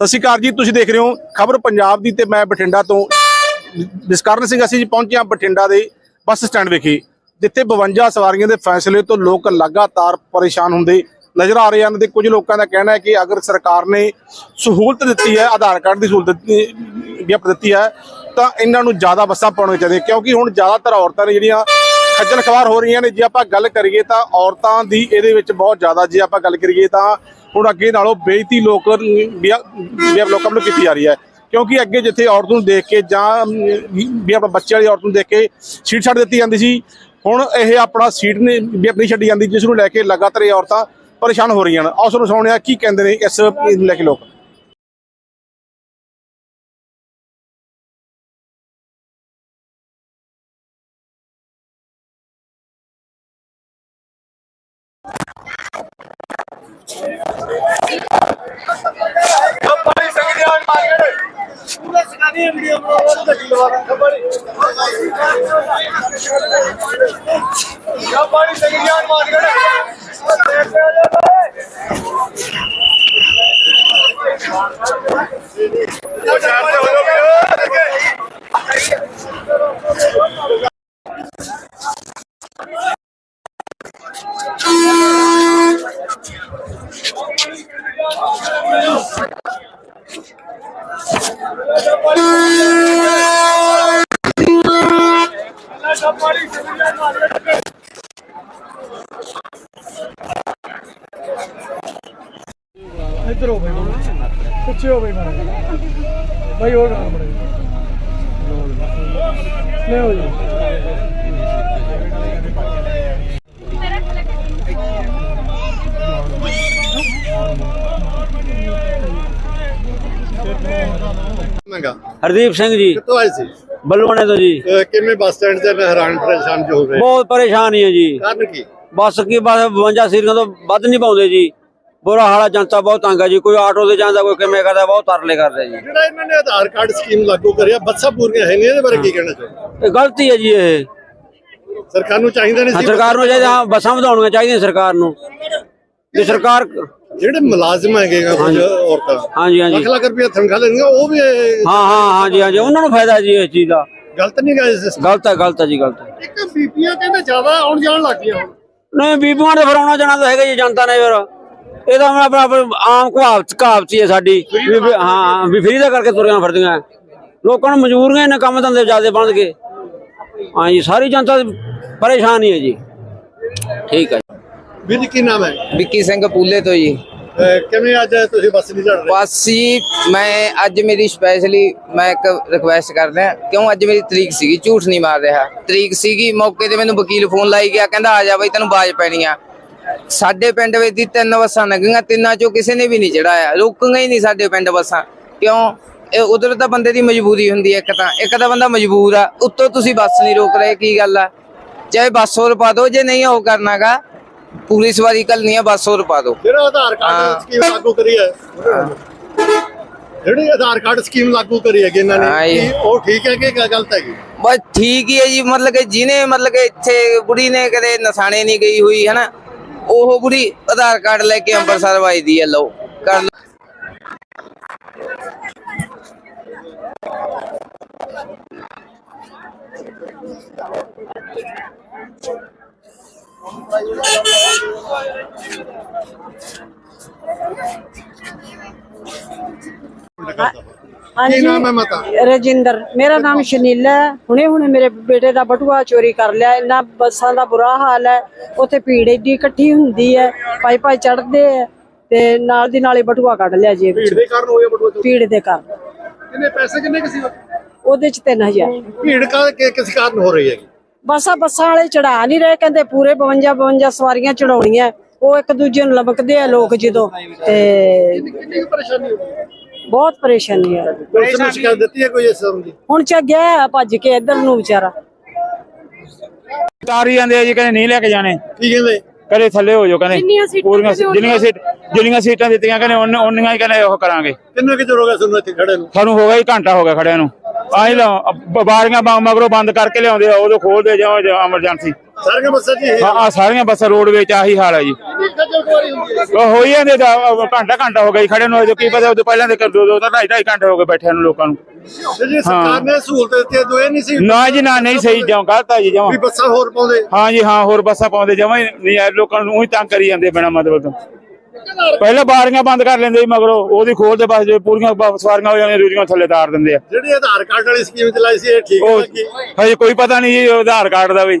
ਸਤਿ ਸ਼੍ਰੀ ਅਕਾਲ ਜੀ, ਤੁਸੀਂ ਦੇਖ ਰਹੇ ਹੋ ਖਬਰ ਪੰਜਾਬ ਦੀ ਤੇ ਮੈਂ ਬਠਿੰਡਾ ਤੋਂ। ਜਸਕਰਨ ਸਿੰਘ, ਅਸੀਂ ਜੀ ਪਹੁੰਚੇ ਹਾਂ ਬਠਿੰਡਾ ਦੇ ਬੱਸ ਸਟੈਂਡ ਵਿਖੇ, ਜਿੱਥੇ 52 ਸਵਾਰੀਆਂ ਦੇ ਫੈਸਲੇ ਤੋਂ ਲੋਕ ਲਗਾਤਾਰ ਪਰੇਸ਼ਾਨ ਹੁੰਦੇ ਨਜ਼ਰ ਆ ਰਹੇ ਹਨ ਤੇ ਕੁਝ ਲੋਕਾਂ ਦਾ ਕਹਿਣਾ ਹੈ ਕਿ ਅਗਰ ਸਰਕਾਰ ਨੇ ਸਹੂਲਤ ਦਿੱਤੀ ਹੈ, ਆਧਾਰ ਕਾਰਡ ਦੀ ਸਹੂਲਤ ਦਿੱਤੀ ਦਿੱਤੀ ਹੈ, ਤਾਂ ਇਹਨਾਂ ਨੂੰ ਜ਼ਿਆਦਾ ਬੱਸਾਂ ਪਾਉਣੀਆਂ ਚਾਹੀਦੀਆਂ, ਕਿਉਂਕਿ ਹੁਣ ਜ਼ਿਆਦਾਤਰ ਔਰਤਾਂ ਨੇ ਜਿਹੜੀਆਂ ਖੱਜਲ ਖਵਾਰ ਹੋ ਰਹੀਆਂ ਨੇ। ਜੇ ਆਪਾਂ ਗੱਲ ਕਰੀਏ ਤਾਂ ਔਰਤਾਂ ਦੀ ਇਹਦੇ ਵਿੱਚ ਬਹੁਤ ਜ਼ਿਆਦਾ ਜੇ ਆਪਾਂ ਗੱਲ ਕਰੀਏ ਤਾਂ ਹੁਣ ਅੱਗੇ ਨਾਲੋਂ ਬੇਇੱਜ਼ਤੀ ਲੋਕ ਵੀ ਲੋਕਾਂ ਵੱਲੋਂ ਕੀਤੀ ਜਾ ਰਹੀ ਹੈ। ਕਿਉਂਕਿ ਅੱਗੇ ਜਿੱਥੇ ਔਰਤ ਨੂੰ ਦੇਖ ਕੇ ਜਾਂ ਵੀ ਆਪਾਂ ਬੱਚੇ ਵਾਲੀ ਔਰਤ ਨੂੰ ਦੇਖ ਕੇ ਸੀਟ ਛੱਡ ਦਿੱਤੀ ਜਾਂਦੀ ਸੀ, ਹੁਣ ਇਹ ਆਪਣਾ ਸੀਟ ਨੇ ਵੀ ਆਪਣੀ ਛੱਡੀ ਜਾਂਦੀ, ਜਿਸ ਨੂੰ ਲੈ ਕੇ ਲਗਾਤਾਰ ਇਹ ਔਰਤਾਂ ਪਰੇਸ਼ਾਨ ਹੋ ਰਹੀਆਂ ਨੇ। ਆਓ ਤੁਹਾਨੂੰ ਸੁਣਿਆ ਕੀ ਕਹਿੰਦੇ ਨੇ ਇਸ ਲੈ ਕੇ ਲੋਕ। கம்பளி சங்கதியான் மார்க்கெட் पूरा सिखाने हैं वीडियो में और तो खिलवा रहा कबड्डी कबड्डी सगलियान मार्केट ਇੱਧਰ ਹੋ ਬਈ ਪਿੱਛੇ ਹੋ ਬਈ ਮਾਰੇ ਬਈ ਹੋਰ ਨਾਲ ਮੜੇ ਲੈ ਹੋ ਜੀ। ਮੰਗਾ ਹਰਦੀਪ ਸਿੰਘ ਜੀ। ਕਿੱਥੋਂ ਆਏ ਸੀ? ਬੱਲੂਆਣੇ ਤੋਂ ਜੀ। ਕਿਵੇਂ ਬੱਸ ਸਟੈਂਡ ਤੇ ਹੈਰਾਨ ਪਰੇਸ਼ਾਨ ਜੋ ਹੋ ਗਏ? ਬਹੁਤ ਪਰੇਸ਼ਾਨੀ ਹੈ ਜੀ। ਕਾਰਨ ਕੀ? ਬੱਸ ਕੀ ਬਸ 52 ਸੀਟਾਂ ਤੋਂ ਵੱਧ ਨਹੀਂ ਪਾਉਂਦੇ ਜੀ। ਬੁਰਾ ਹਾਲਾ ਜਨਤਾ ਬਹੁਤ ਤੰਗ ਹੈ ਜੀ। ਕੋਈ ਆਟੋ ਤੇ ਜਾਂਦਾ ਕੋਈ ਕਿਵੇਂ ਕਰਦਾ ਬਹੁਤ ਤਰਲੇ ਕਰਦੇ ਜੀ। ਜਿਹੜਾ ਇਹਨਾਂ ਨੇ ਆਧਾਰ ਕਾਰਡ ਸਕੀਮ ਲਾਗੂ ਕਰਿਆ ਬੱਸਾਂ ਪੂਰੀਆਂ ਹੈ ਨਹੀਂ ਇਹਦੇ ਬਾਰੇ ਕੀ ਕਹਿਣਾ ਚਾਹੁੰਦੇ ਇਹ ਗਲਤੀ ਹੈ ਜੀ ਇਹ। ਸਰਕਾਰ ਨੂੰ ਚਾਹੀਦਾ ਨਹੀਂ ਸੀ ਸਰਕਾਰ ਨੂੰ ਚਾਹੀਦਾ ਹਾਂ, ਬੱਸਾਂ ਵਧਾਉਣੀਆਂ ਚਾਹੀਦੀਆਂ ਸਰਕਾਰ ਨੂੰ। ਤੇ ਸਰਕਾਰ ਜਿਹੜੇ ਮੁਲਾਜ਼ਮ ਹੈਗੇ ਆ ਕੁਝ ਔਰਤਾਂ ਹਾਂਜੀ ਹਾਂਜੀ। ਲੱਖ ਲੱਖ ਰੁਪਏ ਤਨਖਾਹ ਲੈਣਗੇ ਉਹ ਵੀ ਹਾਂ ਹਾਂ ਹਾਂਜੀ ਹਾਂਜੀ ਉਹਨਾਂ ਨੂੰ ਫਾਇਦਾ ਜੀ ਇਸ ਚੀਜ਼ ਦਾ। ਗਲਤ ਨਹੀਂ ਗਾ ਇਸ ਗਲਤ ਹੈ ਗਲਤ ਹੈ ਜੀ ਗਲਤ ਹੈ। ਇੱਕ ਬੀਪੀਆਂ ਕਹਿੰਦੇ ਜ਼ਿਆਦਾ ਆਉਣ ਜਾਣ ਲੱਗ ਗਈਆਂ ਹੁਣ। ਨਹੀਂ ਬੀਬੀਆਂ ਦੇ ਫਿਰ ਆਉਣਾ ਜਾਣਾ ਤਾਂ ਹੈਗਾ ਜੀ ਜਨਤਾ ਨੇ ਫਿਰ। ਇਹ ਤਾਂ ਆਪਣਾ ਆਪਣਾ ਆਮ ਕਹਾਵਤ ਕਹਾਵਤ ਹੀ ਹੈ ਸਾਡੀ। ਵੀ ਵੀ- ਹਾਂ ਵੀ ਫਰੀ ਦਾ ਕਰਕੇ ਤੁਰੀਆਂ ਫਿਰਦੀਆਂ। ਲੋਕਾਂ ਨੂੰ ਮਜਬੂਰੀਆਂ ਨੇ ਕੰਮ ਧੰਦੇ ਜ਼ਿਆਦਾ ਬਣ ਗਏ। ਹਾਂ ਜੀ ਸਾਰੀ ਜਨਤਾ ਪਰੇਸ਼ਾਨ ਹੀ ਹੈ ਜੀ। ਠੀਕ ਹੈ। ਵੀਰ ਜੀ ਕੀ ਨਾਮ ਹੈ? ਵਿੱਕੀ ਸਿੰਘ ਪੂਲੇ ਤੋਂ ਜੀ। ਅਹ ਕਿਵੇਂ ਅੱਜ ਤੁਸੀਂ ਬੱਸ ਨਹੀਂ ਚੜ ਰਹੇ? ਬਸ ਜੀ ਮੈਂ ਅੱਜ ਮੇਰੀ ਸਪੈਸ਼ਲੀ ਮੈਂ ਇੱਕ ਰਿਕੁਐਸਟ ਕਰਦਾ ਕਿਉਂ ਅੱਜ ਮੇਰੀ ਤਰੀਕ ਸੀਗੀ? ਝੂਠ ਨਹੀਂ ਮਾਰ ਰਿਹਾ। ਤਰੀਕ ਸੀਗੀ ਮੌਕੇ ਤੇ ਮੈਨੂੰ ਵਕੀਲ ਫੋਨ ਲਾਈ ਗਿਆ ਕਹਿੰਦਾ ਆ ਜਾ ਬਈ ਤੈਨੂੰ ਬਾਜ ਪੈਣੀ ਆ। ਸਾਡੇ ਪਿੰਡ ਵਿੱਚ ਦੀ ਤਿੰਨ ਬੱਸਾਂ ਲੱਗੀਆਂ ਤਿੰਨਾਂ ਚੋਂ ਕਿਸੇ ਨੇ ਵੀ ਨਹੀਂ ਚੜਾਇਆ ਰੁਕੀਆਂ ਹੀ ਨਹੀਂ ਸਾਡੇ ਪਿੰਡ ਬੱਸਾਂ। ਕਿਉਂ? ਇਹ ਉਧਰ ਤਾਂ ਬੰਦੇ ਦੀ ਮਜਬੂਰੀ ਹੁੰਦੀ ਹੈ ਇੱਕ ਤਾਂ। ਇੱਕ ਤਾਂ ਬੰਦਾ ਮਜਬੂਰ ਆ ਉੱਤੋਂ ਤੁਸੀਂ ਬੱਸ ਨਹੀਂ ਰੋਕ ਰਹੇ ਕੀ ਗੱਲ ਆ? ਚਾਹੇ ਬੱਸ ਹੋਰ ਪਾ ਦਿਓ ਜੇ ਨਹੀਂ ਉਹ ਕਰਨਾਗਾ ਪੂਰੀ ਸਵਾਰੀ ਕਰਨੀ ਆ ਬੱਸ ਹੋਰ ਪਾ ਦਿਓ। ਜਿਹੜਾ ਆਧਾਰ ਕਾਰਡ। ਸਕੀਮ ਲਾਗੂ ਕਰੀ ਹੈ। ਜਿਹੜੀ ਆਧਾਰ ਕਾਰਡ ਸਕੀਮ ਲਾਗੂ ਕਰੀ ਹੈਗੀ ਇਹਨਾਂ ਹਾਂ ਨੇ ਕੀ ਉਹ ਠੀਕ ਹੈ ਕਿ ਗਲਤ ਹੈਗੀ? ਬਸ ਠੀਕ ਹੀ ਹੈ ਜੀ ਮਤਲਬ ਕਿ ਜਿਹਨੇ ਮਤਲਬ ਕਿ ਇੱਥੇ ਬੁੜੀ ਨੇ ਕਦੇ ਨਸਾਣੇ ਨਹੀਂ ਗਈ ਹੋਈ ਹੈ ਨਾ ਉਹ ਬੁੜੀ ਆਧਾਰ ਕਾਰਡ ਲੈ ਕੇ ਅੰਮ੍ਰਿਤਸਰ ਵਾਈਦੀ ਹੈ ਲਓ ਕਰ ਲਓ। ਕੀ ਨਾਮ ਹੈ ਮਤਾ? ਰਜਿੰਦਰ। ਮੇਰਾ ਨਾਮ ਸ਼ਨੀਲਾ ਹੈ। ਹੁਣੇ ਹੁਣੇ ਮੇਰੇ ਬੇਟੇ ਦਾ ਬਟੂਆ ਚੋਰੀ ਕਰ ਲਿਆ। ਇੰਨਾ ਬੱਸਾਂ ਦਾ ਬੁਰਾ ਹਾਲ ਹੈ। ਉੱਥੇ ਭੀੜ ਏਡੀ ਇਕੱਠੀ ਹੁੰਦੀ ਹੈ। ਪਾਈ ਪਾਈ ਚੜਦੇ ਆ ਤੇ ਨਾਲ ਦੀ ਨਾਲ ਹੀ ਬਟੂਆ ਕੱਢ ਲਿਆ ਜੇਬ ਭੀੜ ਦੇ ਕਾਰਨ ਹੋਇਆ ਬਟੂਆ ਚੋਰੀ। ਭੀੜ ਦੇ ਕਾਰਨ। ਕਿੰਨੇ ਪੈਸੇ ਕਿੰਨੇ ਕਿਸੇ ਉਹਦੇ ਚ 3000 ਭੀੜ ਕਾ ਕਿਸ ਕਾਰਨ ਹੋ ਰਹੀ ਹੈਗੀ? ਬੱਸਾਂ ਬੱਸਾਂ ਵਾਲੇ ਚੜਾ ਨਹੀਂ ਰਹੇ ਕਹਿੰਦੇ ਪੂਰੇ 52 52 ਸਵਾਰੀਆਂ ਚੜਾਉਣੀਆਂ। ਉਹ ਇੱਕ ਦੂਜੇ ਨੂੰ ਲਮਕਦੇ ਆ ਲੋਕ ਜਦੋਂ ਤੇ ਬਹੁਤ ਪਰੇਸ਼ਾਨੀ ਹੈ ਪੁਲਿਸ ਨੂੰ ਸ਼ਿਕਾਇਤ ਦਿੱਤੀ ਹੈ ਕੋਈ ਇਸ ਸੰਬੰਧ ਦੀ? ਹੁਣ ਚ ਗਿਆ ਭੱਜ ਕੇ ਇੱਧਰ ਨੂੰ ਵਿਚਾਰਾ। ਤਾਰੀ ਜਾਂਦੇ ਆ ਜੀ ਕਹਿੰਦੇ ਨਹੀਂ ਲੈ ਕੇ ਜਾਣੇ। ਕੀ ਕਹਿੰਦੇ? ਕਦੇ ਥੱਲੇ ਹੋ ਜਾਓ ਕਹਿੰਦੇ। ਜਿੰਨੀਆਂ ਸੀਟਾਂ ਪੂਰੀਆਂ ਜਿੰਨੀਆਂ ਸੀਟ ਜਿੰਨੀਆਂ ਸੀਟਾਂ ਦਿੱਤੀਆਂ ਕਹਿੰਦੇ ਉਨ- ਉਨੀਆਂ ਹੀ ਕਹਿੰਦੇ ਉਹ ਕਰਾਂਗੇ। ਕਿੰਨਾ ਕਿ ਚਿਰ ਹੋ ਗਿਆ ਤੁਹਾਨੂੰ ਇੱਥੇ ਖੜੇ ਨੂੰ? ਸਾਨੂੰ ਹੋ ਗਿਆ ਘੰਟਾ ਹੋ ਗਿਆ ਖੜਿਆਂ ਨੂੰ। ਆਹੀ ਲਾ ਬਾਰੀਆਂ ਬ- ਮਗਰੋਂ ਬੰਦ ਕਰਕੇ ਲਿਆਉਂਦੇ ਆ ਉਦੋਂ ਖੋਲਦੇ ਜਾਂ ਐਮਰਜੈਂਸੀ ਸਾਰੀਆਂ ਬੱਸਾਂ ਜੀ ਆ ਸਾਰੀਆਂ ਬੱਸਾਂ ਰੋਡ ਵਿੱਚ ਆਹੀ ਹਾਲ ਹੈ ਜੀ। ਉਹ ਹੋਈ ਜਾਂਦੇ ਦਾ ਘੰਟਾ ਘੰਟਾ ਹੋ ਗਿਆ ਜੀ ਖੜੇ ਨੂੰ ਅਜੇ ਕੀ ਪਤਾ ਉਦੋਂ ਪਹਿਲਾਂ ਦੇ ਦੋ ਦੋ ਤਾਂ ਢਾਈ ਢਾਈ ਘੰਟੇ ਹੋ ਗਏ ਬੈਠਿਆਂ ਨੂੰ ਲੋਕਾਂ ਨੂੰ। ਤੇ ਜੀ ਸਰਕਾਰ ਨੇ ਸਹੂਲਤ ਦਿੱਤੀ ਜੋ ਇਹ ਨਹੀਂ ਸੀ। ਨਾ ਜੀ ਨਾ ਨਹੀਂ ਸਹੀ ਜਾਂ ਗਲਤ ਹੈ ਜੀ ਜਮਾਂ ਵੀ ਬੱਸਾਂ ਹੋਰ ਪਾਉਂਦੇ। ਹਾਂ ਜੀ ਹਾਂ ਹੋਰ ਬੱਸਾਂ ਪਾਉਂਦੇ ਜਮਾਂ ਨਹੀਂ ਲੋਕਾਂ ਨੂੰ ਉਹੀ ਤੰਗ ਕਰੀ ਜਾਂਦੇ ਬਿਨਾਂ ਮਤਲਬ ਤੋਂ। ਪਹਿਲਾਂ ਬਾਰੀਆਂ ਬੰਦ ਕਰ ਲੈਂਦੇ ਸੀ ਮਗਰੋਂ ਉਹਦੀ ਖੋਲਦੇ ਬਸ ਜੇ ਪੂਰੀਆਂ ਬ- ਸਵਾਰੀਆਂ ਹੋ ਜਾਂਦੀਆਂ ਦੂਜੀਆਂ ਥੱਲੇ ਤਾਰ ਦਿੰਦੇ ਆ। ਜਿਹੜੀ ਆਧਾਰ ਕਾਰਡ ਵਾਲੀ ਸਕੀਮ ਚਲਾਈ ਸੀ ਇਹ ਠੀਕ ਉਹ ਲੱਗੀ ਹਜੇ ਕੋਈ ਪਤਾ ਨਹੀਂ ਜੀ ਆਧਾਰ ਕਾਰਡ ਦਾ ਵੀ।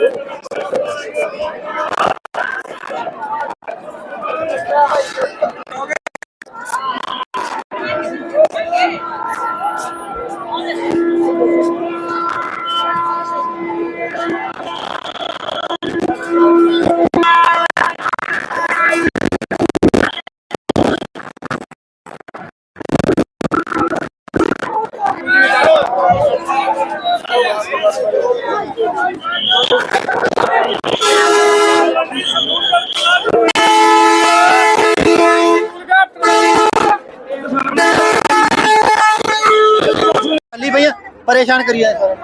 Yeah. ਪਰੇਸ਼ਾਨ ਕਰੀ ਜਾਂਦੇ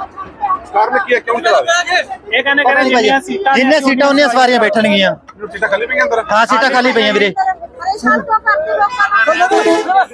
ਕਾਰਨ ਕੀ ਹੈ? ਕਿਉਂ ਚਲਾ ਰਹੇ? ਇਹ ਕਹਿੰਦੇ ਕਹਿੰਦੇ ਜਿੰਨੀਆਂ ਸੀਟਾਂ ਜਿੰਨੇ ਸੀਟਾਂ ਉਹਨੀਆਂ ਸਵਾਰੀਆਂ ਬੈਠਣਗੀਆਂ। ਸੀਟਾਂ ਖਾਲੀ ਪਈਆਂ ਅੰਦਰ? ਹਾਂ ਸੀਟਾਂ ਖਾਲੀ ਪਈਆਂ ਵੀਰੇ। ਪਰੇਸ਼ਾਨ ਕਿਉਂ ਕਰਦੇ ਲੋਕਾਂ ਨੂੰ